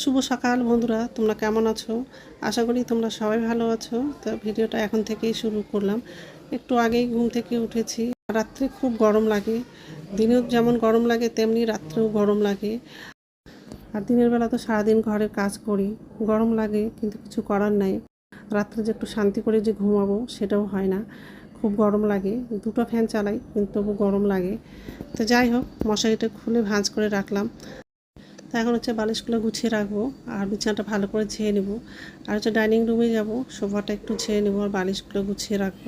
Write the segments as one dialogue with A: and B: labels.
A: শুভ সকাল বন্ধুরা, তোমরা কেমন আছো? আশা করি তোমরা সবাই ভালো আছো। তো ভিডিওটা এখন থেকেই শুরু করলাম। একটু আগেই ঘুম থেকে উঠেছি। রাত্রে খুব গরম লাগে। দিনেও যেমন গরম লাগে, তেমনি রাত্রেও গরম লাগে। আর দিনের বেলা তো সারাদিন ঘরের কাজ করি। গরম লাগে, কিন্তু কিছু করার নাই। রাত্রে যে একটু শান্তি করে যে ঘুমাবো, সেটাও হয় না। খুব গরম লাগে। দুটো ফ্যান চালাই, কিন্তু তবু গরম লাগে। তো যাই হোক, মশারিটা খুলে ভাঁজ করে রাখলাম। তো এখন হচ্ছে বালিশগুলো গুছিয়ে রাখব আর বিছানাটা ভালো করে ঝেয়ে নেব। আর হচ্ছে ডাইনিং রুমে যাব, সোফাটা একটু ঝেয়ে নেব আর বালিশগুলো গুছিয়ে রাখব।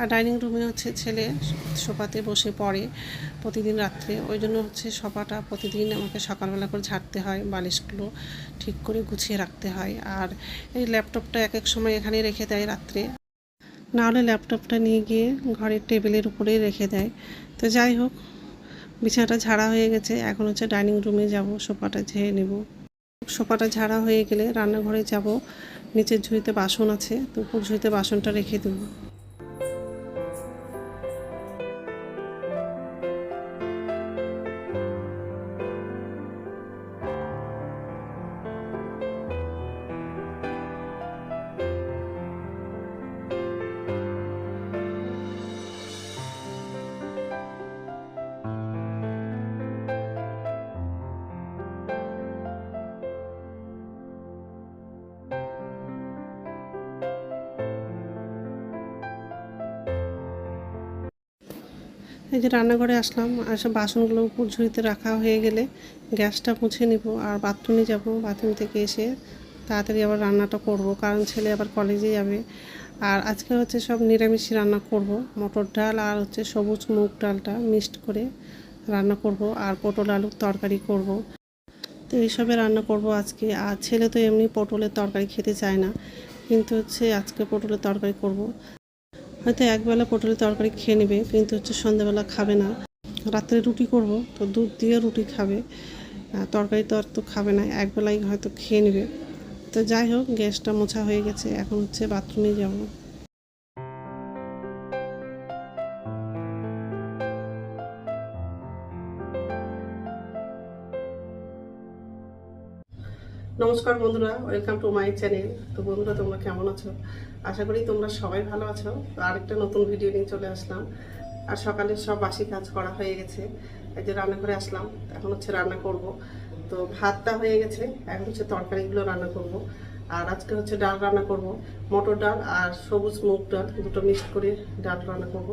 A: আর ডাইনিং রুমে হচ্ছে ছেলে সোফাতে বসে পড়ে প্রতিদিন রাত্রে। ওই জন্য হচ্ছে সোফাটা প্রতিদিন আমাকে সকালবেলা করে ঝাড়তে হয়, বালিশগুলো ঠিক করে গুছিয়ে রাখতে হয়। আর এই ল্যাপটপটা এক এক সময় এখানে রেখে দেয় রাত্রে। না হলে ল্যাপটপটা নিয়ে গিয়ে ঘরের টেবিলের উপরেই রেখে দেয়। তো যাই হোক, বিছানাটা ঝাড়া হয়ে গেছে। এখন হচ্ছে ডাইনিং রুমে যাব, সোফাটা ঝেড়ে নেব। সোফাটা ঝাড়া হয়ে গেলে রান্নাঘরে যাব। নিচের ঝুড়িতে বাসন আছে তো উপর ঝুড়িতে বাসনটা রেখে দেবো। এই যে রান্নাঘরে আসলাম, আর সব বাসনগুলো উপর ঝুড়িতে রাখা হয়ে গেলে গ্যাসটা মুছে নিব আর বাথরুমে যাব। বাথরুম থেকে এসে তাড়াতাড়ি আবার রান্নাটা করব, কারণ ছেলে আবার কলেজে যাবে। আর আজকে হচ্ছে সব নিরামিষই রান্না করব, মটর ডাল আর হচ্ছে সবুজ মুগ ডালটা মিক্সড করে রান্না করব আর পটল আলুর তরকারি করব। তো এইসবে রান্না করব আজকে। আর ছেলে তো এমনি পটলের তরকারি খেতে চায় না, কিন্তু হচ্ছে আজকে পটলের তরকারি করব। হয়তো একবেলা পটলের তরকারি খেয়ে নেবে, কিন্তু হচ্ছে সন্ধ্যাবেলা খাবে না। রাত্রে রুটি করব, তো দুধ দিয়ে রুটি খাবে। তরকারি তো আর তো খাবে না, একবেলাই হয়তো খেয়ে নেবে। তো যাই হোক, গ্যাসটা মোছা হয়ে গেছে, এখন হচ্ছে বাথরুমে যাব। নমস্কার বন্ধুরা ওয়েলকাম টু মাই চ্যানেল তো বন্ধুরা, তোমরা কেমন আছো? আশা করি তোমরা সবাই ভালো আছো। তো আরেকটা নতুন ভিডিও নিয়ে চলে আসলাম। আর সকালে সব বাসি কাজ করা হয়ে গেছে। এই যে রান্না করে আসলাম, এখন হচ্ছে রান্না করব। তো ভাতটা হয়ে গেছে, এখন হচ্ছে তরকারিগুলো রান্না করব। আর আজকে হচ্ছে ডাল রান্না করব। মটর ডাল আর সবুজ মুগ ডাল, দুটো মিক্সড করে ডাল রান্না করব।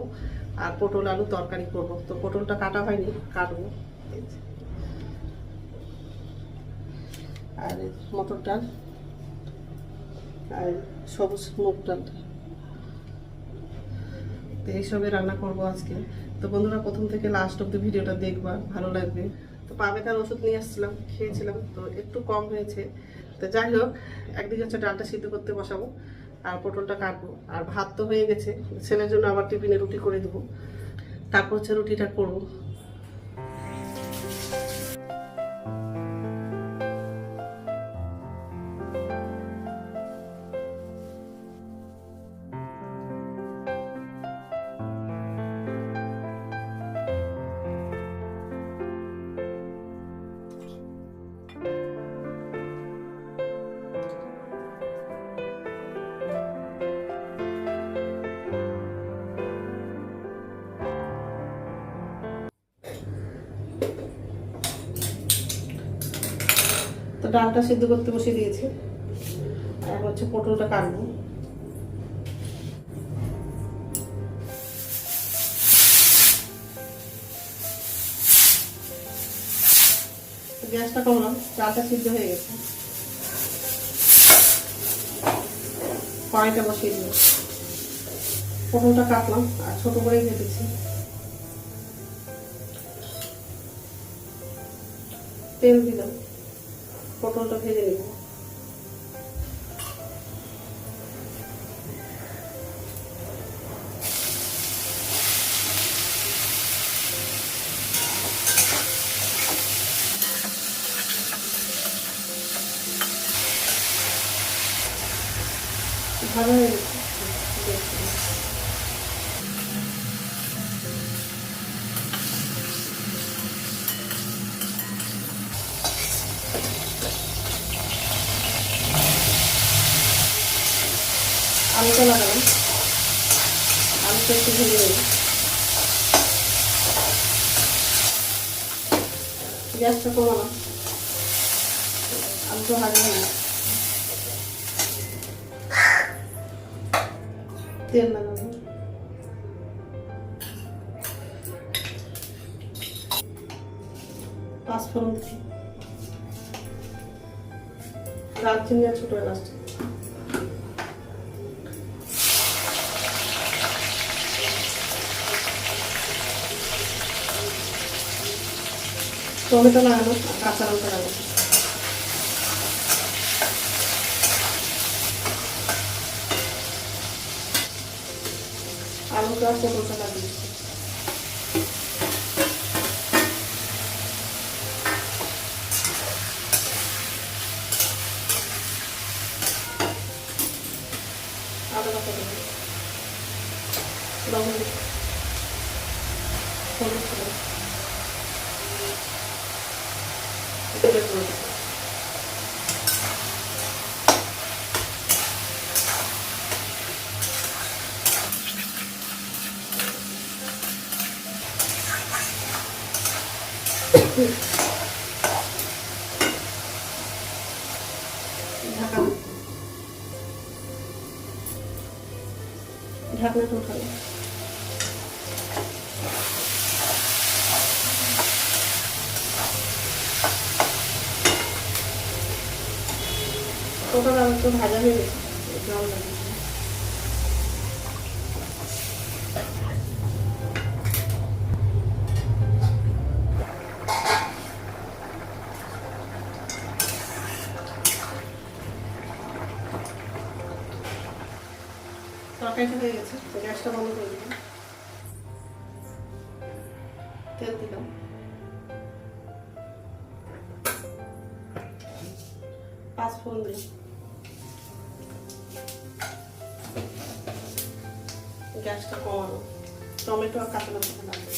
A: আর পটল আলু তরকারি করব। তো পটলটা কাটা হয়নি, কাটবো। আর মটর ডাল, আর সবুজ মুগ ডাল। তো এইসবে রান্না করব আজকে। তো বন্ধুরা, প্রথম থেকে লাস্ট অব্দি ভিডিওটা দেখবা, ভালো লাগবে। তো পা ব্যথার ওষুধ নিয়ে আসছিলাম, খেয়েছিলাম, তো একটু কম হয়েছে। তো যাই হোক, একদিকে হচ্ছে ডালটা সিদ্ধ করতে বসাবো, আর পটলটা কাটবো। আর ভাত তো হয়ে গেছে, ছেলের জন্য আবার টিফিনে রুটি করে দেবো। তারপর হচ্ছে রুটিটা করব। ডালটা সিদ্ধ করতে বসিয়ে দিয়েছি। আর হচ্ছে পটলটা কাটবো। গ্যাসটা কমলাম ডালটা সিদ্ধ হয়ে গেছে। কড়াইটা বসিয়ে দিল পটলটা কাটলাম, আর ছোট করেই কেটেছি তেল দিলাম। পটলটা ভেজে নেব। আলুটা লাগালাম আলুটা একটু ভেজে নেব গ্যাসটা কমালাম আলুটা ভাজা হয়ে তেল লাগাবো পাঁচফোড়ন দিচ্ছি দারচিনি আর ছোটো এলাচ টমেটো লাগানো কাঁচা লঙ্কা লাগানো আলুটা পটলটা লাগিয়ে দিচ্ছি আদা বাটা দেবো লবণ দিচ্ছি হলুদ দেবো জিরে গুঁড়ো দেবো ঢাকা ঢাকনাটা উঠাবো আর একটু ভাজা হয়ে গেছে। জল দিলাম। তরকারিটা হয়ে গেছে, তো গ্যাসটা বন্ধ করে দিলাম। দিলাম। পাঁচ ফোড়ন দিই গ্যাসটা কমানো টমেটো আর কাঁচা লঙ্কা লাগবে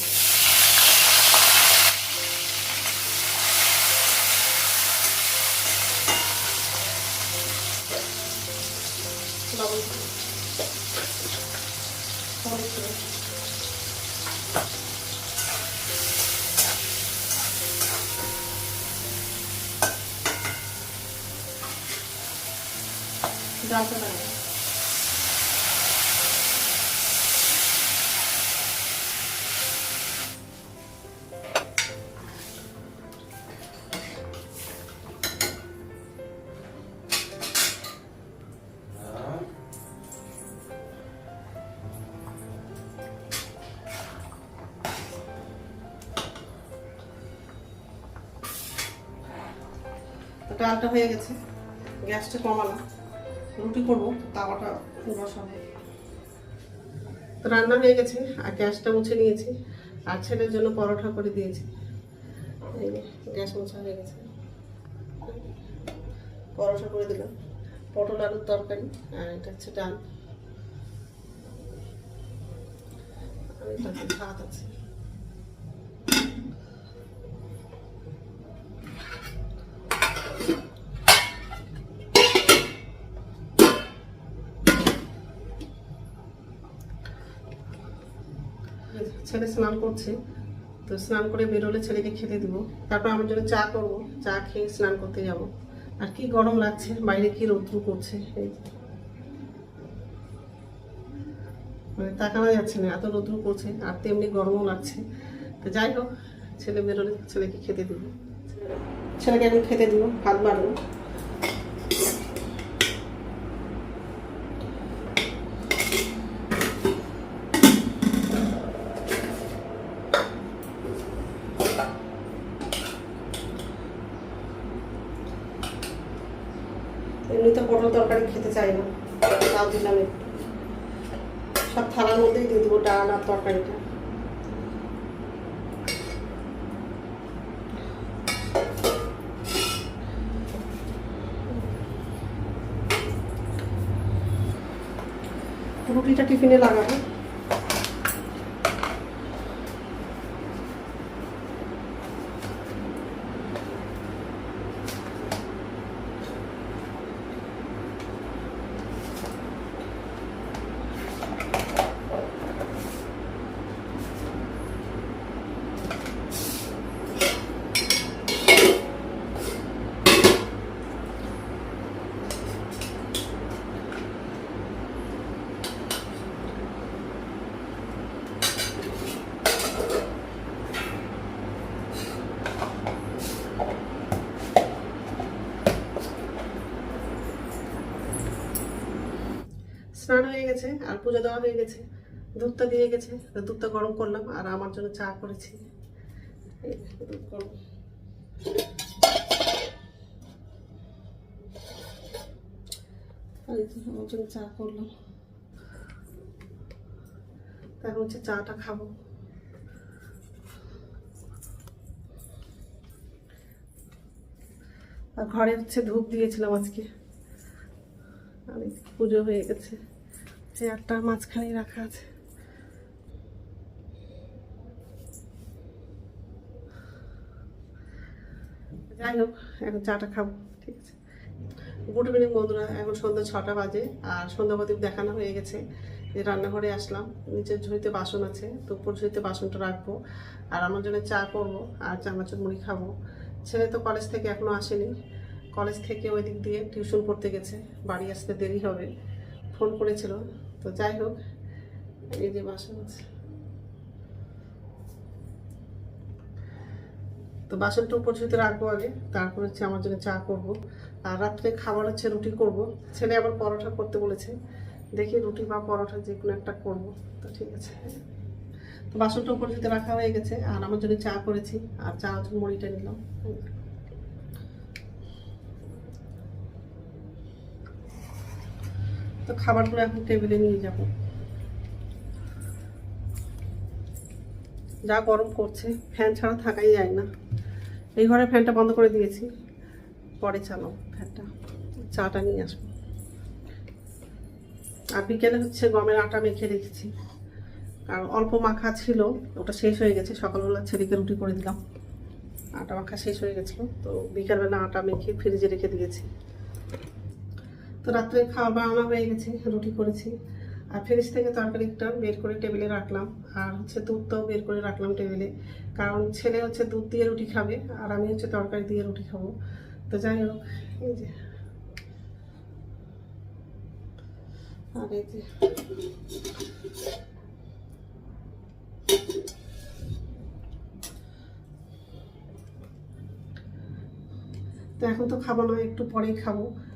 A: লবণ দিই। হলুদ দিই। ডালটা লাগাবো তো ডালটা হয়ে গেছে। গ্যাসটা কমালাম। রুটি করব, তাওয়াটা বসাবো। তো রান্না হয়ে গেছে, আর গ্যাসটা মুছে নিয়েছি। আর ছেলের জন্য পরোটা করে দিয়েছি। গ্যাস মোছা হয়ে গেছে। পরোটা করে দিলাম। পটল আলুর তরকারি, আর এটা হচ্ছে ডাল। হচ্ছে ভাত আছে। ছেলে স্নান করছে, তো স্নান করে বেরোলে ছেলেকে খেতে দেবো। তারপর আমার জন্য চা করব, চা খেয়ে স্নান করতে যাব। আর কি গরম লাগছে, বাইরে কি রৌদ্র করছে মানে তাকানো যাচ্ছে না, এত রৌদ্র করছে আর তেমনি গরমও লাগছে। তো যাই হোক, ছেলে বেরোলে ছেলেকে খেতে দেবো। ছেলেকে এখন খেতে দিব ভাত বাড়বো। পটল তরকারি খেতে চাই না তাও দিলাম একটু। সব থালার মধ্যেই দিয়ে দেবো ডাল আর তরকারিটা। রুটিটা টিফিনে লাগাবো স্নান হয়ে গেছে, আর পুজো দেওয়া হয়ে গেছে। দুধটা দিয়ে গেছে দুধটা গরম করলাম, আর আমার জন্য চা করেছি। আমার জন্য চা করলাম। তা এখন হচ্ছে চাটা খাব। আর ঘরে হচ্ছে ধূপ দিয়েছিলাম আজকে। আর পুজো হয়ে গেছে। চেয়ারটার মাঝখানে রাখা আছে। যাই হোক, এখন চাটা খাব, ঠিক আছে? গুড ইভিনিং বন্ধুরা, এখন সন্ধ্যা ছটা বাজে, আর সন্ধ্যা প্রদীপ দেখানো হয়ে গেছে। যে রান্নাঘরে আসলাম নিচের ঝুড়িতে বাসন আছে, তো উপর ঝুড়িতে বাসনটা রাখব, আর আমার জন্য চা করব, আর চানাচুর মুড়ি খাব। ছেলে তো কলেজ থেকে এখনও আসেনি, কলেজ থেকে ওই দিক দিয়ে টিউশন পড়তে গেছে, বাড়ি আসতে দেরি হবে, ফোন করেছিল। তো যাই হোক, এই যে বাসন তো বাসনটা উপর ঝুঁতে রাখব আগে, তারপর হচ্ছে আমার জন্য চা করব। আর রাত্রে খাবার হচ্ছে রুটি করব। ছেলে আবার পরোটা করতে বলেছে। দেখি রুটি বা পরোটা যে কোনো একটা করব। তো ঠিক আছে। তো বাসনটা উপর ঝুঁতে রাখা হয়ে গেছে। আর আমার জন্য চা করেছি। আর চা মুড়িটা নিলাম। তো খাবারগুলো এখন টেবিলে নিয়ে যাব। যা গরম করছে, ফ্যান ছাড়া থাকাই যায় না। এই ঘরে ফ্যানটা বন্ধ করে দিয়েছি। পরে চালাও ফ্যানটা। চাটা নিয়ে আসব। আর বিকেলে হচ্ছে গমের আটা মেখে রেখেছি। আর অল্প মাখা ছিল, ওটা শেষ হয়ে গেছে। সকালবেলা ছেলেকে রুটি করে দিলাম। আটা মাখা শেষ হয়ে গেছিল, তো বিকালবেলা আটা মেখে ফ্রিজে রেখে দিয়েছি। তো রাত্রে খাওয়া বানানো হয়ে গেছে, রুটি করেছি। আর ফ্রিজ থেকে তরকারিটা বের করে টেবিলে রাখলাম। আর হচ্ছে দুধটাও বের করে রাখলাম টেবিলে কারণ ছেলে হচ্ছে দুধ দিয়ে রুটি খাবে, আর আমি হচ্ছে তরকারি দিয়ে রুটি খাব। তো যাই হোক, এই যে। আর এই যে। তো এখন তো খাব না, একটু পরেই খাব।